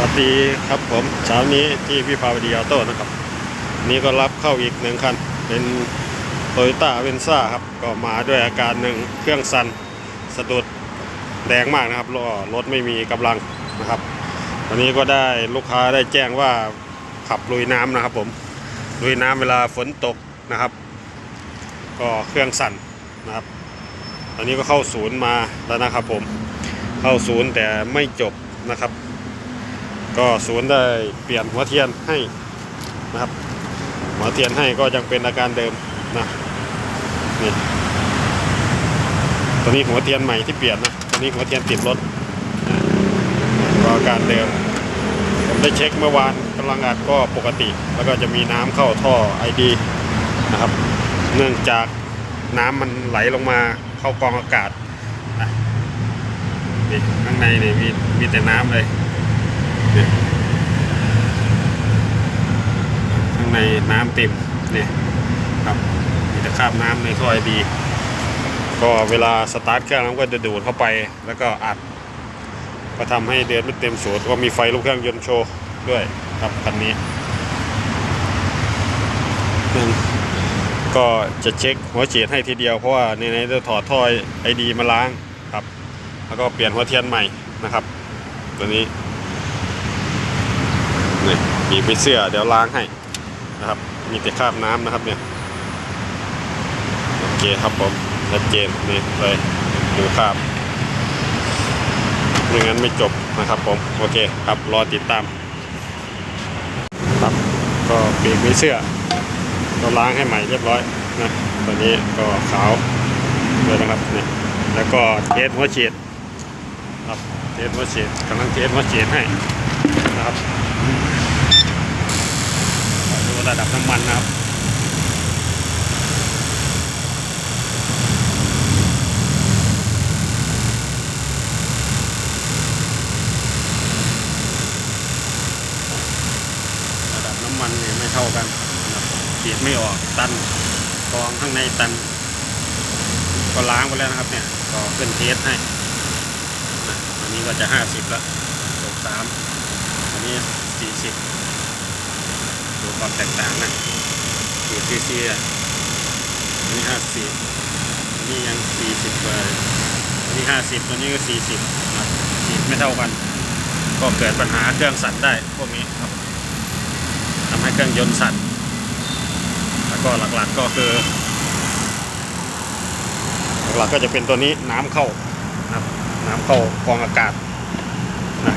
วัสดีครับผมเช้านี้ที่พี่พาวดีออโต้นะครับ นี่ก็รับเข้าอีกหนึ่งคัน เป็นโตโยต้าเวนซ่าครับ ก็มาด้วยอาการหนึ่งเครื่องสั่นสะดุดแรงมากนะครับแล้วรถไม่มีกำลังนะครับวันนี้ก็ได้ลูกค้าได้แจ้งว่าขับลุยน้ำนะครับ ผมลุยน้ำเวลาฝนตกนะครับ ก็เครื่องสั่นนะครับตอนนี้ก็เข้าศูนย์มาแล้วนะครับผมเข้าศูนย์แต่ไม่จบนะครับ ก็ศูนย์ได้เปลี่ยนหัวเทียนให้นะครับ หัวเทียนให้ก็ยังเป็นอาการเดิมนะนี่ตัวนี้หัวเทียนใหม่ที่เปลี่ยนนะตัวนี้หัวเทียนติดรถก็อาการเดิมผมได้เช็คเมื่อวานกำลังอัดก็ปกติ แล้วก็จะมีน้ำเข้าท่อไอดีนะครับ เนื่องจากน้ำมันไหลลงมาเข้ากองอากาศนะนี่ข้างในนี่มีมีแต่น้ำเลย นี่ข้างในน้ำเต็มนี่ครับมีต่คราบน้ำในท่อไอดีก็เวลาสตาร์ทเครื่องมันก็จะดูดเข้าไปแล้วก็อัด ก็ทำให้เดือนไม่เต็มสูตรก็มีไฟลูกเครื่องยนต์โชว์ด้วยครับคันนี้ก็จะเช็คหัวฉีดให้ทีเดียวเพราะว่าในนี้จะถอดท่อไอดีมาล้างครับ แล้วก็เปลี่ยนหัวเทียนใหม่นะครับ ตัวนี้ นี่มีไปเสื้อเดี๋ยวล้างให้นะครับ มีแต่คราบน้ำนะครับเนี่ยโอเคครับผมชัดเจนนี่เลยดูคราบไม่งั้นไม่จบนะครับผมโอเคครับรอติดตามครับก็เบรกไม่เสื้อก็ล้างให้ใหม่เรียบร้อยนะตอนนี้ก็ขาวเลยนะครับนี่แล้วก็เทสหัวฉีดครับเทสหัวฉีดกำลังเทสหัวฉีดให้นะครับ ระดับน้ำมันนะครับระดับน้ำมันเนี่ยไม่เท่ากันนะครับฉีดไม่ออกตันกองข้างในตัน ก็ล้างไปแล้วนะครับเนี่ยก็ขึ้นเทสให้อันนี้ก็จะ 50แล้วตกสามอันนี้ 40ดู ความแตกต่างนะขีดซีซีอะอันนี้50อันนี้ยัง40กว่าอันนี้50ตัวนี้ก็40นะครับฉีไม่เท่ากัน ก็เกิดปัญหาเครื่องสั่นได้พวกนี้ครับทำให้เครื่องยนต์สั่นแล้วก็หลักๆก็คือหลักๆก็จะเป็นตัวนี้น้ำเข้านะครับน้ำเข้ากองอากาศนะ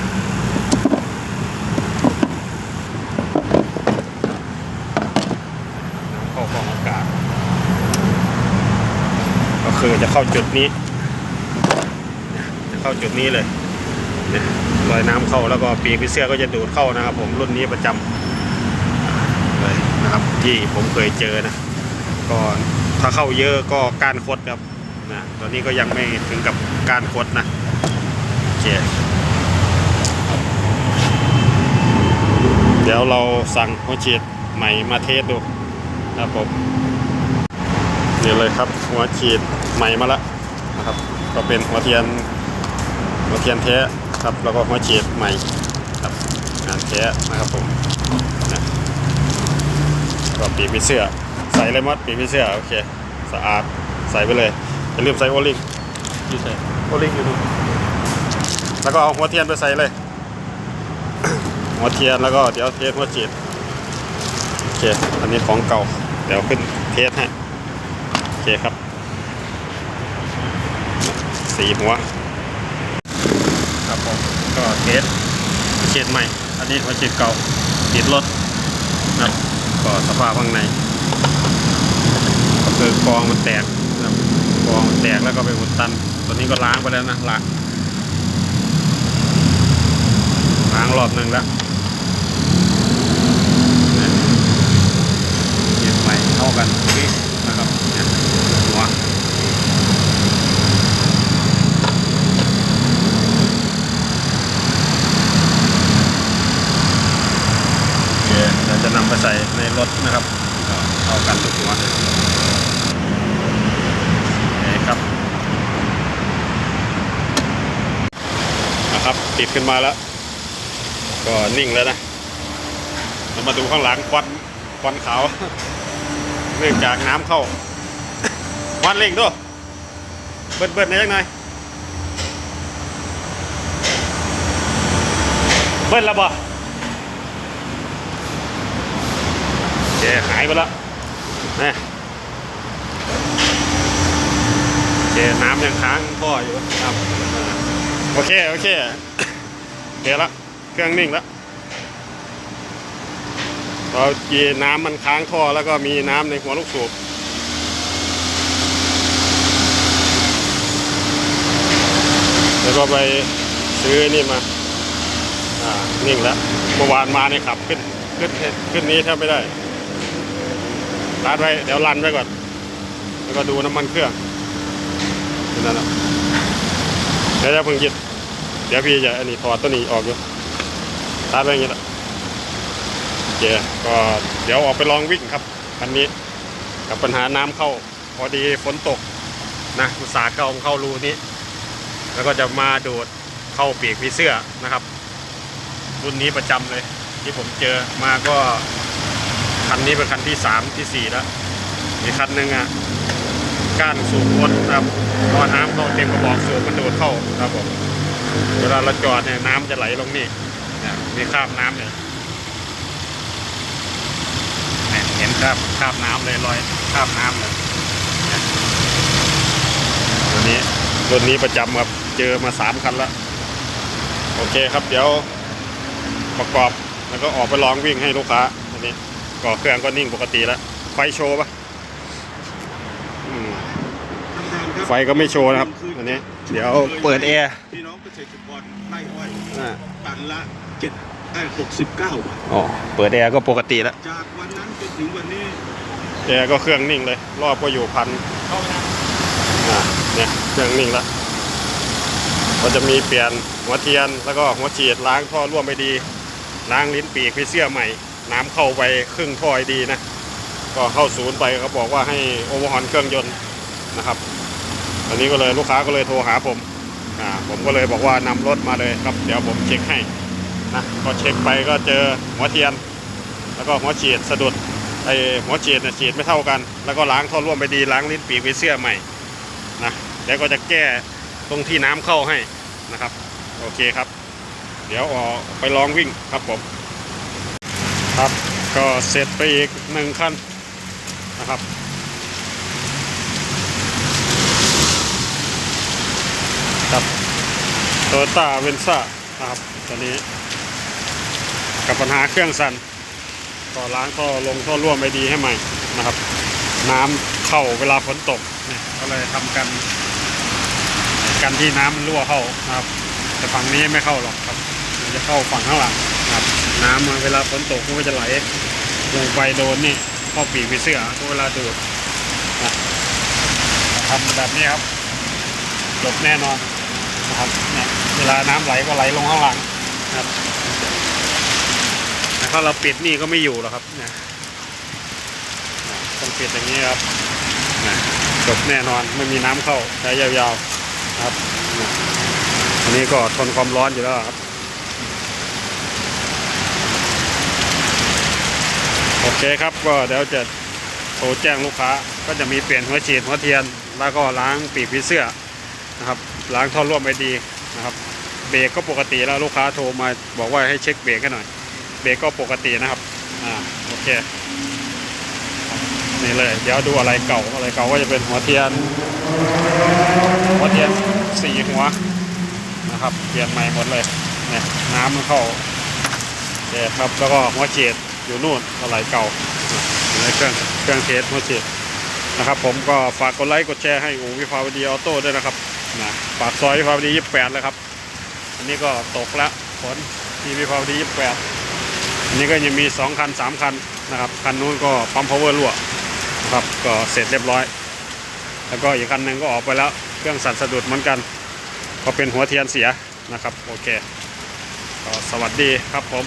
ากองอากาศ ก็คือจะเข้าจุดนี้ จะเข้าจุดนี้เลยเนี่ยรอยน้ำเข้าแล้วก็ปีกผีเสื้อก็จะดูดเข้านะครับ ผมรุ่นนี้ประจำเลยนะครับที่ผมเคยเจอนะก็ถ้าเข้าเยอะก็การคดครับนะตอนนี้ก็ยังไม่ถึงกับการคดนะโอเคเดี๋ยวเราสั่งหัวฉีดใหม่มาเทสดู ครับผมนี่เลยครับหัวฉีดใหม่มาแล้วนะครับ ก็เป็นหัวเทียนหัวเทียนแท้ครับ แล้วก็หัวฉีดใหม่ครับงานแท้นะครับผมนะก็ปีกผีเสื้อใส่เลยมัดปีกผีเสื้อโอเคสะอาดใส่ไปเลยอย่าลืมใส่โอลิงอยู่ใส่โอลิงอยู่ดูนแล้วก็เอาหัวเทียนไปใส่เลย หัวเทียนแล้วก็เดี๋ยวเทสหัวจีดโอเคอันนี้ของเก่า เดี๋ยวขึ้นเทสให้โอเคครับ สีหัว ครับผมก็เทสหัวฉีดใหม่ อันนี้หัวฉีดเก่าติดรถนะครับก็สภาพข้างในก็คือกองมันแตกนะครับกองมันแตกแล้วก็ไปอุดตัน ตัวนี้ก็ล้างไปแล้วนะล้างล้างรอบหนึ่งแล้วเนี่ยเก็บใหม่เท่า กันนี่นะครับเนี่ยหัวโอเคเดี๋ยวจะนำไปใส่ในรถนะครับเท่ากันทุกหัวโอเคครับนะครับ ติดขึ้นมาแล้ว ก็นิ่งแล้วนะเรามาดูข้างหลังควันควันขาว เนื่องจากน้ำเข้า วันเร่งด้วยเบิดเบิดๆหนยจังหน่อยเบิดแล้วบ่เจหายไปแล้วนะเจน้ำยังค้างท่ออยู่ครับโอเค โอเคเดี๋ยวละเครื่องนิ่งแล้ว พอกีน้ำมันค้างท่อแล้วก็มีน้ำในหัวลูกสูบแล้วก็ไปซื้อนี่มา อ่า นิ่งแล้ว เมื่อวานมาเนี่ยขับขึ้น ขึ้นขึ้นนี้แทบไม่ได้รัดไว้ เดี๋ยวรันไว้ก่อน แล้วก็ดูน้ำมันเครื่องนั่นแหละแล้วจะเพิ่งยึดเดี๋ยวพี่จะอันนี้ถอดตัวนี้ออกอยู่รัดไว้อย่างนี้แหละ โอเคก็เดี๋ยวออกไปลองวิ่งครับคันนี้กับปัญหาน้ำเข้า พอดีฝนตกนะอุตสาห์เข้าเข้ารูนี้ แล้วก็จะมาโดดเข้าปีกผีเสื้อนะครับ รุ่นนี้ประจำเลย ที่ผมเจอมาก็คันนี้เป็นคันที่สามที่สี่แล้วมีคันหนึ่งอะก้านสูบพ้นนะครับรอน้ำเข้าเต็มกระบอกสูบมันโดดเข้าครับผมเวลาเราจอดเนี่ยน้ำจะไหลลงนี่นี่ยมีคาบน้ำเนี่ยเนี่ยเห็น คราบคราบน้ำเลยรอยคราบน้ำเลยเนี่ยตัวนี้รุ่นนี้ประจำครับเจอมาสามคันแล้วโอเคครับเดี๋ยวประกอบแล้วก็ออกไปลองวิ่งให้ลูกค้าอันนี้ก่อเครื่องก็นิ่งปกติแล้วไฟโชว์ปะอืมไฟก็ไม่โชว์นะครับอันนี้ เดี๋ยวเปิดแอร์พี่น้องเกษตรกรไร่อ้อยอ่าตันละเจ็ด ไอ้หกสิบเก้าบาทอ๋อ เปิดแอร์ก็ปกติแล้ว จากวันนั้นจนถึงวันนี้แอร์ก็เครื่องนิ่งเลย รอบก็อยู่พันอ่าเนี่ยเครื่องนิ่งแล้วก็จะมีเปลี่ยนหัวเทียนแล้วก็หัวฉีดล้างท่อร่วมไปดี ล้างลิ้นปีกพีเสื้อใหม่ น้ำเข้าไปครึ่งท่อให้ดีนะ ก็เข้าศูนย์ไปเขาบอกว่าให้โอเวอร์ฮอนเครื่องยนต์นะครับอันนี้ก็เลยลูกค้าก็เลยโทรหาผมอ่าผมก็เลยบอกว่านำรถมาเลยครับ เดี๋ยวผมเช็คให้ นะก็เช็คไปก็เจอหัวเทียน แล้วก็หัวฉีดสะดุดไอหัวฉีดเนี่ยฉีดไม่เท่ากัน แล้วก็ล้างท่อร่วมไปดีล้างลิ้นปีกพีเสื้อใหม่นะแล้วก็จะแก้ตรงที่น้ำเข้าให้นะครับ โอเคครับ เดี๋ยวออกไปลองวิ่งครับผมครับก็เสร็จไปอีกหนึ่งขั้นนะครับครับโตต้าเวนซ่านะครับตอนนี้ กับปัญหาเครื่องสั่นก็ล้างท่อลงท่อร่วมไปดีให้ใหม่นะครับ น้ำเข้าเวลาฝนตกเนี่ยก็เลยทำกัน กันที่น้ำมันรั่วเข้านะครับ แต่ฝั่งนี้ไม่เข้าหรอกครับ มันจะเข้าฝั่งข้างหลังนะครับ น้ำมันเวลาฝนตกมันก็จะไหลลงไปโดนนี่ข้าปีกผีเสื้อเวลาดูดนะทำแบบนี้ครับจบแน่นอนนะครับเนี่ยเวลาน้ำไหลก็ไหลลงข้างหลังนะครับ ถ้าเราปิดนี่ก็ไม่อยู่หรอกครับนี่ยต้องปิดอย่างนี้ครับนะจบแน่นอนไม่มีน้ำเข้าใช้ยาวๆครับนะอันนี้ก็ทนความร้อนอยู่แล้วครับโอเคครับก็เดี๋ยวจะโทรแจ้งลูกค้า ก็จะมีเปลี่ยนหัวฉีดหัวเทียน แล้วก็ล้างปีกผีเสื้อนะครับ ล้างท่อร่วมไปดีนะครับ เบรกก็ปกติแล้วลูกค้าโทรมาบอกว่าให้เช็คเบรกให้หน่อย เบรกก็ปกตินะครับ อ่า โอเค นี่เลย เดี๋ยวดูอะไรเก่า อะไรเก่าก็จะเป็นหัวเทียน หัวเทียนสี่หัวนะครับ เปลี่ยนใหม่หมดเลย เนี่ย น้ำมันเข้าเด็ครับ แล้วก็หัวฉีดอยู่นู่นอะไรเก่าอยู่ในเครื่อง เครื่องเทสหัวฉีดนะครับ ผมก็ฝากกดไลค์ กดแชร์ให้อูวิภาวดีออโต้ด้วยนะครับ นะปากซอยวิภาวดี 28เลยครับ อันนี้ก็ตกละฝนที่วิภาวดี 28อั นี่ก็ยังมี 2 คัน 3 คันนะครับคันนู้นก็ปั๊มพาวเวอร์รั่วนะครับก็เสร็จเรียบร้อย แล้วก็อีกคันหนึ่งก็ออกไปแล้วเครื่องสั่นสะดุดเหมือนกันก็เป็นหัวเทียนเสียนะครับโอเคก็สวัสดีครับผม